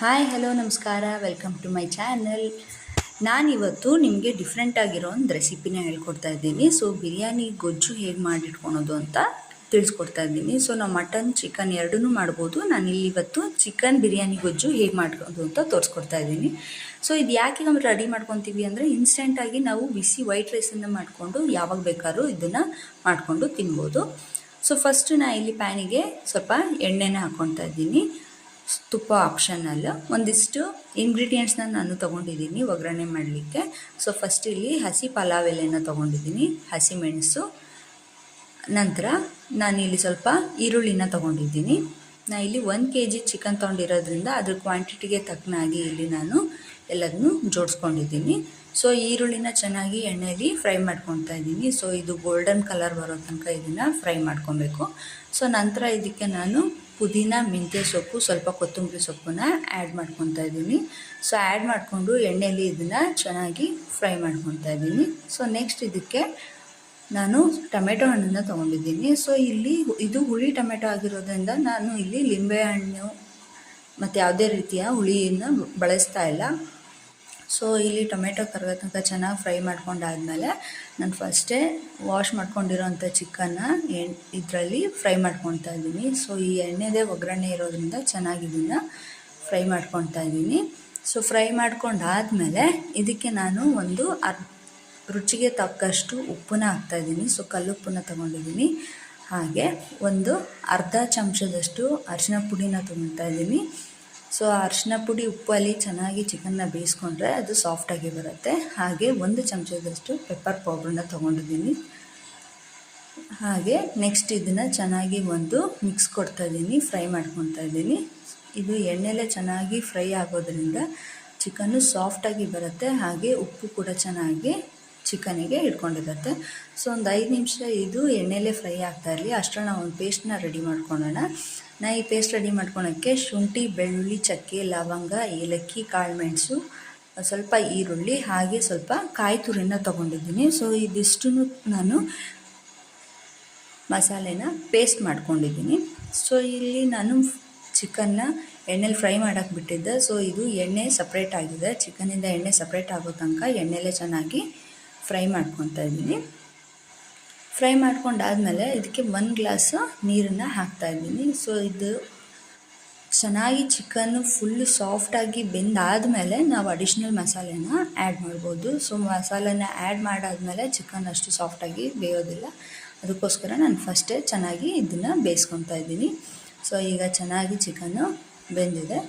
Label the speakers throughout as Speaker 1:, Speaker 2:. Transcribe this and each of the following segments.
Speaker 1: Hi hello ನಮಸ್ಕಾರ. Welcome to my channel ನಾನಿವತ್ತು ನಿಮಗೆ ಡಿಫ್ರೆಂಟ್ ಆಗಿರೋ ಒಂದು ರೆಸಿಪಿನ ಹೇಳ್ಕೊಡ್ತಾ ಇದ್ದೀನಿ. ಸೊ ಬಿರಿಯಾನಿ ಗೊಜ್ಜು ಹೇಗೆ ಮಾಡಿಟ್ಕೊಳೋದು ಅಂತ ತಿಳಿಸ್ಕೊಡ್ತಾ ಇದ್ದೀನಿ. ಸೊ ನಾವು ಮಟನ್ ಚಿಕನ್ ಎರಡನ್ನೂ ಮಾಡ್ಬೋದು. ನಾನಿಲ್ಲಿ ಇವತ್ತು ಚಿಕನ್ ಬಿರಿಯಾನಿ, ಗೊಜ್ಜು ಹೇಗೆ ಮಾಡ್ಕೋದು ಅಂತ ತೋರಿಸ್ಕೊಡ್ತಾ ಇದ್ದೀನಿ. ಸೊ ಇದು ಯಾಕೆ ನಾವು ರೆಡಿ ಮಾಡ್ಕೊತೀವಿ ಅಂದರೆ ಇನ್ಸ್ಟೆಂಟಾಗಿ ನಾವು ಬಿಸಿ ವೈಟ್ ರೈಸನ್ನು ಮಾಡಿಕೊಂಡು ಯಾವಾಗ ಬೇಕಾದ್ರೂ ಇದನ್ನು ಮಾಡಿಕೊಂಡು ತಿನ್ಬೋದು. ಸೊ ಫಸ್ಟು ನಾ ಇಲ್ಲಿ ಪ್ಯಾನಿಗೆ ಸ್ವಲ್ಪ ಎಣ್ಣೆನ ಹಾಕ್ಕೊತಾ ಇದ್ದೀನಿ. ತುಪ್ಪ ಆಪ್ಷನಲ್ ಒಂದಿಷ್ಟು ಇಂಗ್ರೀಡಿಯೆಂಟ್ಸ್ನ ನಾನು ತೊಗೊಂಡಿದ್ದೀನಿ ಒಗ್ಗರಣೆ ಮಾಡಲಿಕ್ಕೆ. ಸೊ ಫಸ್ಟ್ ಇಲ್ಲಿ ಹಸಿ ಪಲಾವ್ ಎಲೆನ ತೊಗೊಂಡಿದ್ದೀನಿ, ಹಸಿ ಮೆಣಸು. ನಂತರ ನಾನಿಲ್ಲಿ ಸ್ವಲ್ಪ ಈರುಳ್ಳಿನ ತೊಗೊಂಡಿದ್ದೀನಿ. ನಾ ಇಲ್ಲಿ ಒಂದು ಕೆ ಜಿ ಚಿಕನ್ ತೊಗೊಂಡಿರೋದ್ರಿಂದ ಅದ್ರ ಕ್ವಾಂಟಿಟಿಗೆ ತಕ್ಕನಾಗಿ ಇಲ್ಲಿ ನಾನು ಎಲ್ಲದನ್ನು ಜೋಡಿಸ್ಕೊಂಡಿದ್ದೀನಿ. ಸೊ ಈರುಳ್ಳಿನ ಚೆನ್ನಾಗಿ ಎಣ್ಣೆಯಲ್ಲಿ ಫ್ರೈ ಮಾಡ್ಕೊತಾ ಇದ್ದೀನಿ. ಸೊ ಇದು ಗೋಲ್ಡನ್ ಕಲರ್ ಬರೋ ತನಕ ಇದನ್ನು ಫ್ರೈ ಮಾಡ್ಕೊಬೇಕು. ಸೊ ನಂತರ ಇದಕ್ಕೆ ನಾನು ಪುದೀನ, ಮೆಂತ್ಯ ಸೊಪ್ಪು, ಸ್ವಲ್ಪ ಕೊತ್ತಂಬರಿ ಸೊಪ್ಪನ್ನ ಆ್ಯಡ್ ಮಾಡ್ಕೊತಾ ಇದ್ದೀನಿ. ಸೊ ಆ್ಯಡ್ ಮಾಡಿಕೊಂಡು ಎಣ್ಣೆಯಲ್ಲಿ ಇದನ್ನು ಚೆನ್ನಾಗಿ ಫ್ರೈ ಮಾಡ್ಕೊತಾ ಇದ್ದೀನಿ. ಸೊ ನೆಕ್ಸ್ಟ್ ಇದಕ್ಕೆ ನಾನು ಟೊಮೆಟೊ ಹಣ್ಣನ್ನು ತೊಗೊಂಡಿದ್ದೀನಿ. ಸೊ ಇಲ್ಲಿ ಇದು ಹುಳಿ ಟೊಮೆಟೊ ಆಗಿರೋದ್ರಿಂದ ನಾನು ಇಲ್ಲಿ ಲಿಂಬೆ ಹಣ್ಣು ಮತ್ತು ಯಾವುದೇ ರೀತಿಯ ಹುಳಿಯನ್ನು ಬಳಸ್ತಾ ಇಲ್ಲ. ಸೊ ಇಲ್ಲಿ ಟೊಮೆಟೊ ಕರಗೋ ತನಕ ಚೆನ್ನಾಗಿ ಫ್ರೈ ಮಾಡ್ಕೊಂಡಾದ್ಮೇಲೆ ನಾನು ಫಸ್ಟೇ ವಾಶ್ ಮಾಡ್ಕೊಂಡಿರೋಂಥ ಚಿಕನ್ನ ಎಣ್ ಇದರಲ್ಲಿ ಫ್ರೈ ಮಾಡ್ಕೊತಾ ಇದ್ದೀನಿ. ಸೊ ಈ ಎಣ್ಣೆದೇ ಒಗ್ಗರಣೆ ಇರೋದ್ರಿಂದ ಚೆನ್ನಾಗಿ ಇದನ್ನು ಫ್ರೈ ಮಾಡ್ಕೊತಾ ಇದ್ದೀನಿ. ಸೊ ಫ್ರೈ ಮಾಡ್ಕೊಂಡಾದಮೇಲೆ ಇದಕ್ಕೆ ನಾನು ಒಂದು ಅರ್, ರುಚಿಗೆ ತಕ್ಕಷ್ಟು ಉಪ್ಪನ್ನ ಹಾಕ್ತಾಯಿದ್ದೀನಿ ಸೊ ಕಲ್ಲುಪ್ಪನ್ನ ತೊಗೊಂಡಿದ್ದೀನಿ. ಹಾಗೆ ಒಂದು ಅರ್ಧ ಚಮಚದಷ್ಟು ಅರಿಶಿನ ಪುಡಿನ ತೊಗೊತಾ ಇದ್ದೀನಿ. ಸೊ ಅರಿಶಿನ ಪುಡಿ ಉಪ್ಪಲ್ಲಿ ಚೆನ್ನಾಗಿ ಚಿಕನ್ನ ಬೇಯಿಸ್ಕೊಂಡ್ರೆ ಅದು ಸಾಫ್ಟಾಗಿ ಬರುತ್ತೆ. ಹಾಗೆ ಒಂದು ಚಮಚದಷ್ಟು ಪೆಪ್ಪರ್ ಪೌಡ್ರನ್ನ ತೊಗೊಂಡಿದ್ದೀನಿ. ಹಾಗೆ ನೆಕ್ಸ್ಟ್ ಇದನ್ನು ಚೆನ್ನಾಗಿ ಒಂದು ಮಿಕ್ಸ್ ಕೊಡ್ತಾ ಇದ್ದೀನಿ ಫ್ರೈ ಮಾಡ್ಕೊತಾ ಇದ್ದೀನಿ. ಇದು ಎಣ್ಣೆಲೇ ಚೆನ್ನಾಗಿ ಫ್ರೈ ಆಗೋದ್ರಿಂದ ಚಿಕನ್ನು ಸಾಫ್ಟಾಗಿ ಬರುತ್ತೆ, ಹಾಗೆ ಉಪ್ಪು ಕೂಡ ಚೆನ್ನಾಗಿ ಚಿಕನಿಗೆ ಇಟ್ಕೊಂಡಿರುತ್ತೆ ಸೊ ಒಂದು ಐದು ನಿಮಿಷ ಇದು ಎಣ್ಣೆಲೇ ಫ್ರೈ ಆಗ್ತಾ ಇರಲಿ ಅಷ್ಟರಲ್ಲಿ ನಾವು ಒಂದು ಪೇಸ್ಟ್ನ ರೆಡಿ ಮಾಡ್ಕೊಳ್ಳೋಣ. ನಾ ಈ ಪೇಸ್ಟ್ ರೆಡಿ ಮಾಡ್ಕೊಳಕ್ಕೆ ಶುಂಠಿ, ಬೆಳ್ಳುಳ್ಳಿ, ಚಕ್ಕೆ, ಲವಂಗ, ಏಲಕ್ಕಿ ಕಾಳುಮೆಣಸು ಸ್ವಲ್ಪ ಈರುಳ್ಳಿ, ಹಾಗೆ ಸ್ವಲ್ಪ ಕಾಯಿ ತುರಿನ ತೊಗೊಂಡಿದ್ದೀನಿ. ಸೊ ಇದಿಷ್ಟು ನಾನು ಮಸಾಲೆನ ಪೇಸ್ಟ್ ಮಾಡ್ಕೊಂಡಿದ್ದೀನಿ. ಸೊ ಇಲ್ಲಿ ನಾನು ಚಿಕನ್ನ ಎಣ್ಣೆಲಿ ಫ್ರೈ ಮಾಡೋಕ್ಕೆ ಬಿಟ್ಟಿದ್ದೆ. ಸೊ ಇದು ಎಣ್ಣೆ ಸಪ್ರೇಟ್ ಆಗಿದೆ. ಚಿಕನಿಂದ ಎಣ್ಣೆ ಸಪ್ರೇಟ್ ಆಗೋ ತನಕ ಎಣ್ಣೆಲೇ ಚೆನ್ನಾಗಿ ಫ್ರೈ ಮಾಡ್ಕೊತಾ ಇದ್ದೀನಿ. ಫ್ರೈ ಮಾಡ್ಕೊಂಡಾದಮೇಲೆ ಇದಕ್ಕೆ ಒಂದು ಗ್ಲಾಸು ನೀರನ್ನು ಹಾಕ್ತಾಯಿದ್ದೀನಿ ಸೊ ಇದು ಚೆನ್ನಾಗಿ ಚಿಕನ್ನು ಫುಲ್ಲು ಸಾಫ್ಟಾಗಿ ಬೆಂದಾದಮೇಲೆ ನಾವು ಅಡಿಷ್ನಲ್ ಮಸಾಲೆನ ಆ್ಯಡ್ ಮಾಡ್ಬೋದು. ಸೊ ಮಸಾಲೆನ ಆ್ಯಡ್ ಮಾಡಾದಮೇಲೆ ಚಿಕನ್ ಅಷ್ಟು ಸಾಫ್ಟಾಗಿ ಬೇಯೋದಿಲ್ಲ. ಅದಕ್ಕೋಸ್ಕರ ನಾನು ಫಸ್ಟೇ ಚೆನ್ನಾಗಿ ಇದನ್ನು ಬೇಯಿಸ್ಕೊತಾ ಇದ್ದೀನಿ. ಸೊ ಈಗ ಚೆನ್ನಾಗಿ ಚಿಕನ್ನು ಬೆಂದಿದೆ.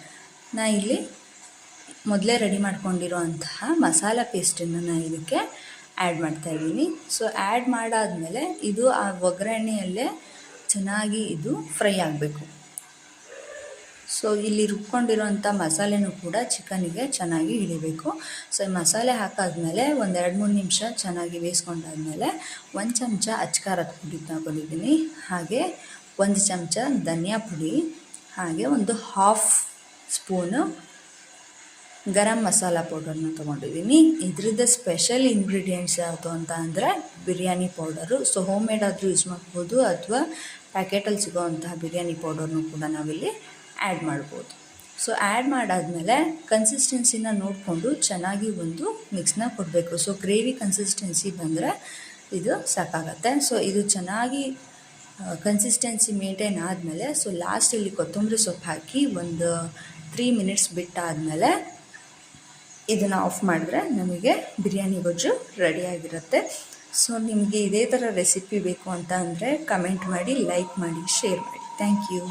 Speaker 1: ನಾ ಇಲ್ಲಿ ಮೊದಲೇ ರೆಡಿ ಮಾಡ್ಕೊಂಡಿರೋ ಅಂತಹ ಮಸಾಲ ಪೇಸ್ಟನ್ನು ನಾನು ಇದಕ್ಕೆ ಆ್ಯಡ್ ಮಾಡ್ತಾಯಿದ್ದೀನಿ ಸೊ ಆ್ಯಡ್ ಮಾಡಾದಮೇಲೆ ಇದು ಆ ಒಗ್ಗರಣೆಯಲ್ಲೇ ಚೆನ್ನಾಗಿ ಇದು ಫ್ರೈ ಆಗಬೇಕು. ಸೊ ಇಲ್ಲಿ ರುಬ್ಕೊಂಡಿರೋಂಥ ಮಸಾಲೆನೂ ಕೂಡ ಚಿಕನಿಗೆ ಚೆನ್ನಾಗಿ ಹಿಡಿಬೇಕು. ಸೊ ಮಸಾಲೆ ಹಾಕಾದ್ಮೇಲೆ ಒಂದು ಎರಡು ಮೂರು ನಿಮಿಷ ಚೆನ್ನಾಗಿ ಬೇಯಿಸ್ಕೊಂಡಾದ್ಮೇಲೆ ಒಂದು ಚಮಚ ಅಚ್ಕಾರದ ಪುಡಿ ತಗೊಂಡಿದ್ದೀನಿ. ಹಾಗೆ ಒಂದು ಚಮಚ ಧನಿಯಾ ಪುಡಿ, ಹಾಗೆ ಒಂದು ಹಾಫ್ ಸ್ಪೂನು ಗರಂ ಮಸಾಲ ಪೌಡರ್ನ ತೊಗೊಂಡಿದ್ದೀನಿ. ಇದ್ರದ್ದು ಸ್ಪೆಷಲ್ ಇಂಗ್ರೀಡಿಯೆಂಟ್ಸ್ ಯಾವುದು ಅಂತ ಅಂದರೆ biryani powder. So home made ಆದರೂ ಯೂಸ್ ಮಾಡ್ಬೋದು ಅಥವಾ ಪ್ಯಾಕೆಟಲ್ಲಿ ಸಿಗೋವಂತಹ ಬಿರಿಯಾನಿ ಪೌಡರ್ನು ಕೂಡ ನಾವಿಲ್ಲಿ ಆ್ಯಡ್ ಮಾಡ್ಬೋದು. ಸೊ ಆ್ಯಡ್ ಮಾಡಾದಮೇಲೆ ಕನ್ಸಿಸ್ಟೆನ್ಸಿನ ನೋಡಿಕೊಂಡು ಚೆನ್ನಾಗಿ ಒಂದು ಮಿಕ್ಸ್ನ ಕೊಡಬೇಕು. ಸೊ ಗ್ರೇವಿ ಕನ್ಸಿಸ್ಟೆನ್ಸಿ ಬಂದರೆ ಇದು ಸಾಕಾಗತ್ತೆ. ಸೊ ಇದು ಚೆನ್ನಾಗಿ ಕನ್ಸಿಸ್ಟೆನ್ಸಿ ಮೇಂಟೈನ್ ಆದಮೇಲೆ ಸೊ ಲಾಸ್ಟಲ್ಲಿ ಕೊತ್ತಂಬರಿ ಸೊಪ್ಪು ಹಾಕಿ ಒಂದು ತ್ರೀ ಮಿನಿಟ್ಸ್ ಬಿಟ್ಟಾದಮೇಲೆ ಇದನ್ನು ಆಫ್ ಮಾಡಿದ್ರೆ ನಮಗೆ ಬಿರಿಯಾನಿ ಗೊಜ್ಜು ರೆಡಿಯಾಗಿರುತ್ತೆ ಸೊ ನಿಮಗೆ ಇದೇ ಥರ ರೆಸಿಪಿ ಬೇಕು ಅಂತ ಅಂದರೆ ಕಮೆಂಟ್ ಮಾಡಿ ಲೈಕ್ ಮಾಡಿ ಶೇರ್ ಮಾಡಿ. Thank you